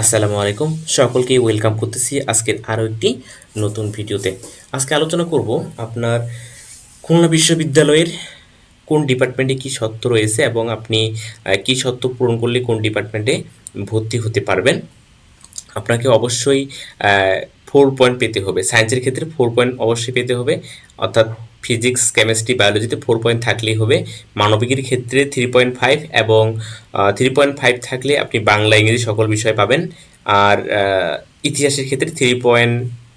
আসসালামু আলাইকুম। সকলকে ওয়েলকাম করতেছি আজকের আরও একটি নতুন ভিডিওতে। আজকে আলোচনা করব আপনার খুলনা বিশ্ববিদ্যালয়ের কোন ডিপার্টমেন্টে কি সত্ত্ব রয়েছে এবং আপনি কি সত্ত্ব পূরণ করলে কোন ডিপার্টমেন্টে ভর্তি হতে পারবেন। আপনাকে অবশ্যই ফোর পয়েন্ট পেতে হবে। সায়েন্সের ক্ষেত্রে ফোর পয়েন্ট অবশ্যই পেতে হবে। অর্থাৎ ফিজিক্স কেমিস্ট্রি বায়োলজিতে ফোর পয়েন্ট থাকলেই হবে। মানবিকের ক্ষেত্রে থ্রি পয়েন্ট ফাইভ এবং থ্রি পয়েন্ট ফাইভ থাকলে আপনি বাংলা, ইংরেজি সকল বিষয় পাবেন। আর ইতিহাসের ক্ষেত্রে থ্রি পয়েন্ট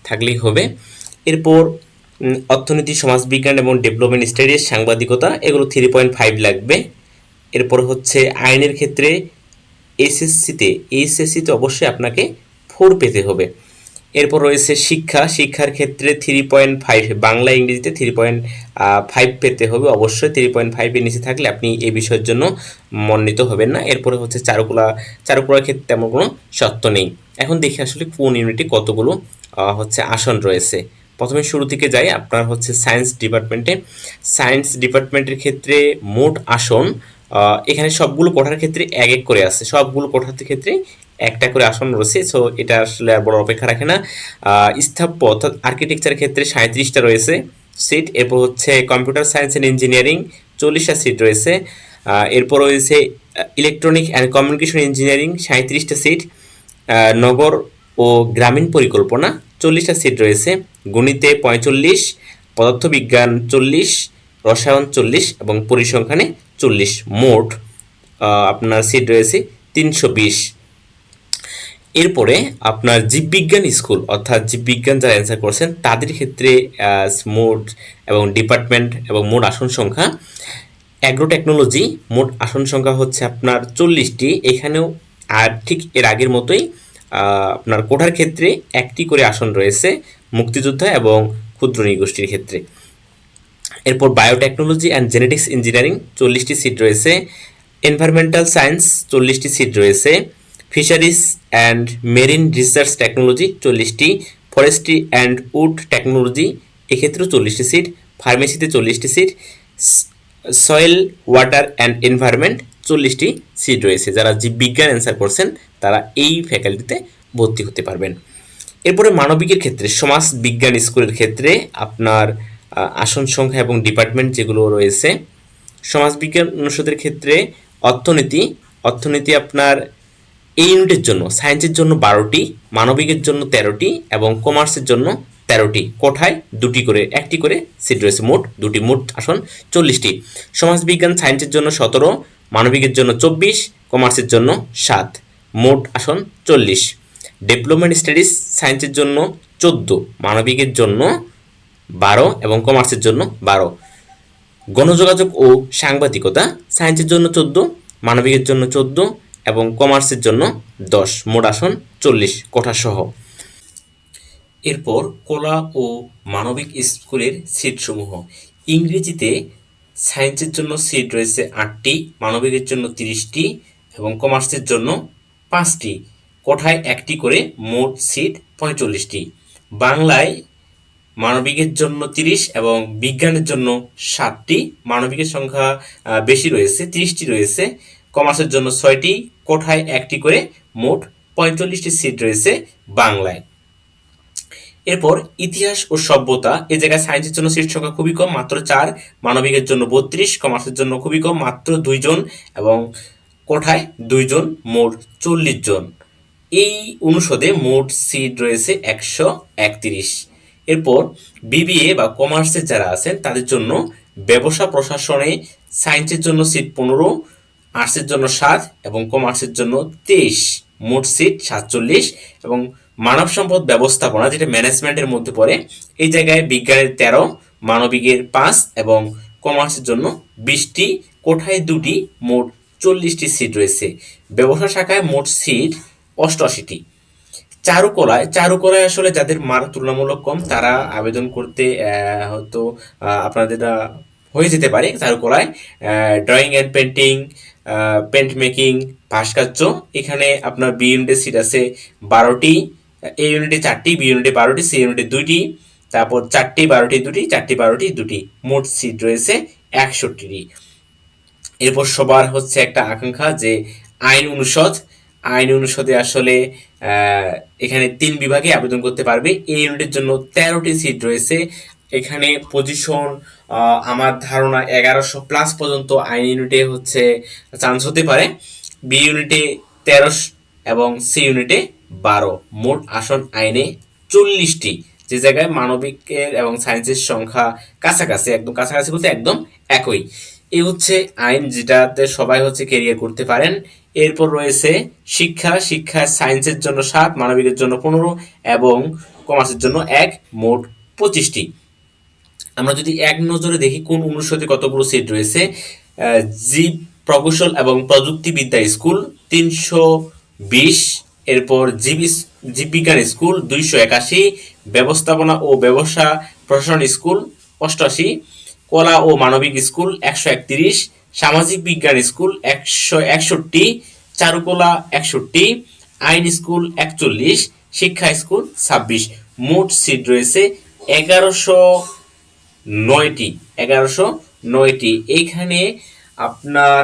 থাকলেই হবে। এরপর অর্থনীতি, সমাজবিজ্ঞান এবং ডেভেলপমেন্ট স্টাডিজ সাংবাদিকতা, এগুলো থ্রি পয়েন্ট ফাইভ লাগবে। এরপর হচ্ছে আইনের ক্ষেত্রে এসএসসিতে এইচএসসিতে অবশ্যই আপনাকে ফোর পেতে হবে। এরপর রয়েছে শিক্ষা। শিক্ষার ক্ষেত্রে থ্রি পয়েন্ট ফাইভ বাংলা ইংরেজিতে থ্রি পয়েন্ট ফাইভ পেতে হবে। অবশ্যই থ্রি পয়েন্ট ফাইভের নিচে থাকলে আপনি এই বিষয়ের জন্য মনোনীত হবেন না। এরপরে হচ্ছে চারুকলা। চারুকলার ক্ষেত্রে তেমন কোনো সত্য নেই। এখন দেখি আসলে কোন ইউনিটে কতগুলো হচ্ছে আসন রয়েছে। প্রথমে শুরু থেকে যাই, আপনার হচ্ছে সায়েন্স ডিপার্টমেন্টে সায়েন্স ডিপার্টমেন্টের ক্ষেত্রে মোট আসন এখানে সবগুলো কোঠার ক্ষেত্রে এক এক করে আছে। সবগুলো কোঠার ক্ষেত্রে একটা করে আসন রয়েছে সো এটা আসলে আর বড় অপেক্ষা রাখে না। আহ, স্থাপত্য অর্থাৎ আর্কিটেকচারের ক্ষেত্রে সাঁত্রিশটা রয়েছে। সিট এরপর হচ্ছে কম্পিউটার সায়েন্স অ্যান্ড ইঞ্জিনিয়ারিং চল্লিশটা সিট রয়েছে। এরপর রয়েছে ইলেকট্রনিক অ্যান্ড কমিউনিকেশন ইঞ্জিনিয়ারিং সাঁত্রিশটা সিট নগর ও গ্রামীণ পরিকল্পনা চল্লিশটা সিট রয়েছে। গণিতে পঁয়তাল্লিশ পদার্থবিজ্ঞান চল্লিশ রসায়ন চল্লিশ এবং পরিসংখ্যানে চল্লিশ। মোট আপনার সিট রয়েছে তিনশো বিশ। এরপরে আপনার জীববিজ্ঞান স্কুল, অর্থাৎ জীববিজ্ঞান যারা অ্যান্সার করছেন, তাদের ক্ষেত্রে মোট এবং ডিপার্টমেন্ট এবং মোট আসন সংখ্যা অ্যাগ্রো টেকনোলজি মোট আসন সংখ্যা হচ্ছে আপনার চল্লিশটি। এখানেও, আর ঠিক এর আগের মতোই আপনার কোঠার ক্ষেত্রে একটি করে আসন রয়েছে মুক্তিযোদ্ধা এবং ক্ষুদ্র নৃগোষ্ঠীর ক্ষেত্রে। এরপর বায়োটেকনোলজি অ্যান্ড জেনেটিক্স ইঞ্জিনিয়ারিং চল্লিশটি সিট রয়েছে। এনভায়রনমেন্টাল সায়েন্স চল্লিশটি সিট রয়েছে। Fisheries and marine research technology চল্লিশটি ফরেস্ট্রি অ্যান্ড উড টেকনোলজি এক্ষেত্রেও চল্লিশটি সিট ফার্মেসিতে চল্লিশটি seat soil water and environment চল্লিশটি সিট রয়েছে। যারা জীববিজ্ঞান অ্যান্সার করছেন, তারা এই ফ্যাকাল্টিতে ভর্তি হতে পারবেন। এরপরে মানবিকের ক্ষেত্রে, সমাজ বিজ্ঞান স্কুলের ক্ষেত্রে আপনার আসন সংখ্যা এবং ডিপার্টমেন্ট যেগুলো রয়েছে সমাজবিজ্ঞান অনুষদের ক্ষেত্রে অর্থনীতি অর্থনীতি আপনার এই ইউনিটের জন্য সায়েন্সের জন্য বারোটি, মানবিকের জন্য তেরোটি এবং কমার্সের জন্য তেরোটি। কোঠায় দুটি করে, একটি করে সিট রয়েছে মোট, দুটি মোট আসন চল্লিশটি। সমাজবিজ্ঞান সায়েন্সের জন্য সতেরো, মানবিকের জন্য চব্বিশ কমার্সের জন্য সাত, মোট আসন চল্লিশ। ডেভেলপমেন্ট স্টাডিজ সায়েন্সের জন্য চোদ্দ, মানবিকের জন্য বারো এবং কমার্সের জন্য বারো। গণযোগাযোগ ও সাংবাদিকতা সায়েন্সের জন্য চোদ্দ, মানবিকের জন্য চোদ্দ এবং কমার্সের জন্য দশ, মোট আসন চল্লিশ কোঠাসহ। এরপর কলা ও মানবিক স্কুলের সিটসমূহ। ইংরেজিতে সায়েন্সের জন্য সিট রয়েছে আটটি, মানবিকের জন্য তিরিশটি এবং কমার্সের জন্য পাঁচটি। কোঠায় একটি করে মোট সিট পঁয়তাল্লিশটি। বাংলায় মানবিকের জন্য তিরিশ এবং বিজ্ঞানের জন্য সাতটি। মানবিকের সংখ্যা বেশি রয়েছে, তিরিশটি রয়েছে। কমার্সের জন্য ছয়টি, কোঠায় একটি করে মোট পঁয়তাল্লিশটি সিট রয়েছে বাংলায়। এরপর ইতিহাস ও সভ্যতা, এ জায়গায় সায়েন্সের জন্য সিট সংখ্যা খুবই কম, মাত্র চার, মানবিকের জন্য বত্রিশ কমার্সের জন্য খুবই কম, মাত্র দুইজন এবং কোঠায় দুইজন মোট চল্লিশ জন। এই অনুষদে মোট সিট রয়েছে একশো একত্রিশ। এরপর বিবিএ বা কমার্সের যারা আছেন, তাদের জন্য ব্যবসা প্রশাসনে সায়েন্সের জন্য সিট পনেরো আর্টসের জন্য সাত এবং কমার্সের জন্য তেইশ। মোট সিট সাতচল্লিশ এবং মানব সম্পদ ব্যবস্থাপনা যেটা ম্যানেজমেন্টের মধ্যে পড়ে, এই জায়গায় বিজ্ঞানের তেরো, মানবিকের পাঁচ এবং কমার্সের জন্য বিশটি, কোঠায় দুটি, মোট চল্লিশটি সিট রয়েছে। ব্যবসা শাখায় মোট সিট অষ্টআশিটি। চারুকলায় চারুকলায় আসলে যাদের মার্ক তুলনামূলক কম, তারা আবেদন করতে হয়তো আপনাদের হয়ে যেতে পারে চারুকলায়। Drawing and painting paint making ভাস্কর্য এখানে আপনার বি ইউনিটের সিট আছে বারোটি এ ইউনিটে চারটি বি ইউনিটে বারোটি সি ইউনিটে দুইটি, তারপর চারটি, বারোটি দুটি চারটি, বারোটি দুটি মোট সিট রয়েছে একষট্টিটি। এরপর সবার হচ্ছে একটা আকাঙ্ক্ষা যে আইন অনুষদ। আইন অনুষদে আসলে এখানে তিন বিভাগে আবেদন করতে পারবে। এই ইউনিটের জন্য তেরোটি সিট রয়েছে। এখানে পজিশন আমার ধারণা এগারোশো প্লাস পর্যন্ত আইন ইউনিটে হচ্ছে চান্স হতে পারে। বি ইউনিটে তেরোশ এবং সি ইউনিটে বারো। মোট আসন আইনে চল্লিশটি। যে জায়গায় মানবিকের এবং সায়েন্সের সংখ্যা কাছাকাছি, একদম কাছাকাছি বলতে একদম একই। এই হচ্ছে আইন যেটাতে সবাই হচ্ছে কেরিয়ার করতে পারেন। এরপর রয়েছে শিক্ষা। শিক্ষা সায়েন্সের জন্য সাত, মানবিকের জন্য পনেরো এবং কমার্সের জন্য এক, মোট পঁচিশটি। আমরা যদি এক নজরে দেখি কোন অনুষদে কতগুলো সিট রয়েছে জীব প্রকৌশল এবং প্রযুক্তিবিদ্যা স্কুল তিনশো বিশ, এরপর জীব জীববিজ্ঞান স্কুল দুইশো একাশি, ব্যবস্থাপনা ও ব্যবসা প্রশাসন স্কুল অষ্টআশি, কলা ও মানবিক স্কুল একশো একত্রিশ, সামাজিক বিজ্ঞান স্কুল একশো একষট্টি, চারুকলা একষট্টি, আইন স্কুল একচল্লিশ, শিক্ষা স্কুল ছাব্বিশ। মোট সিট রয়েছে এগারোশো নয়টি, এগারোশো নয়টি। এইখানে আপনার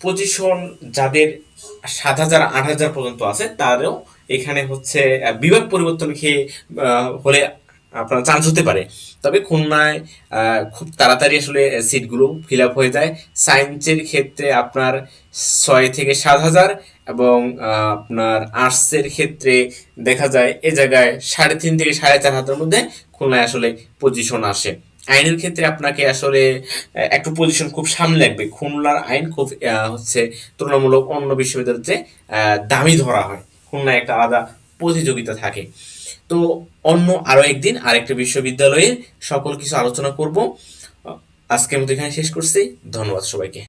পজিশন যাদের সাত হাজার, আট হাজার পর্যন্ত আছে, তারও এখানে হচ্ছে বিভাগ পরিবর্তন খেয়ে হলে আপনার চান্স হতে পারে। তবে খুলনায় খুব তাড়াতাড়ি আসলে সিটগুলো ফিল আপ হয়ে যায়। সায়েন্সের ক্ষেত্রে আপনার ছয় থেকে সাত হাজার এবং আপনার আর্টসের ক্ষেত্রে দেখা যায় এ জায়গায় সাড়ে তিন থেকে সাড়ে চার হাজারের মধ্যে খুলনায় আসলে পজিশন আসে। আইনের ক্ষেত্রে আপনাকে আসলে একটু পজিশন খুব সামনে লাগবে। খুলনার আইন খুব হচ্ছে তুলনামূলক অন্য বিশ্ববিদ্যালয়তে দামি ধরা হয়। খুলনায় একটা আলাদা প্রতিযোগিতা থাকে। তো অন্য আরও একদিন আরেকটা বিশ্ববিদ্যালয়ে সকল কিছু আলোচনা করব। আজকের মতো এখানে শেষ করছি। ধন্যবাদ সবাইকে।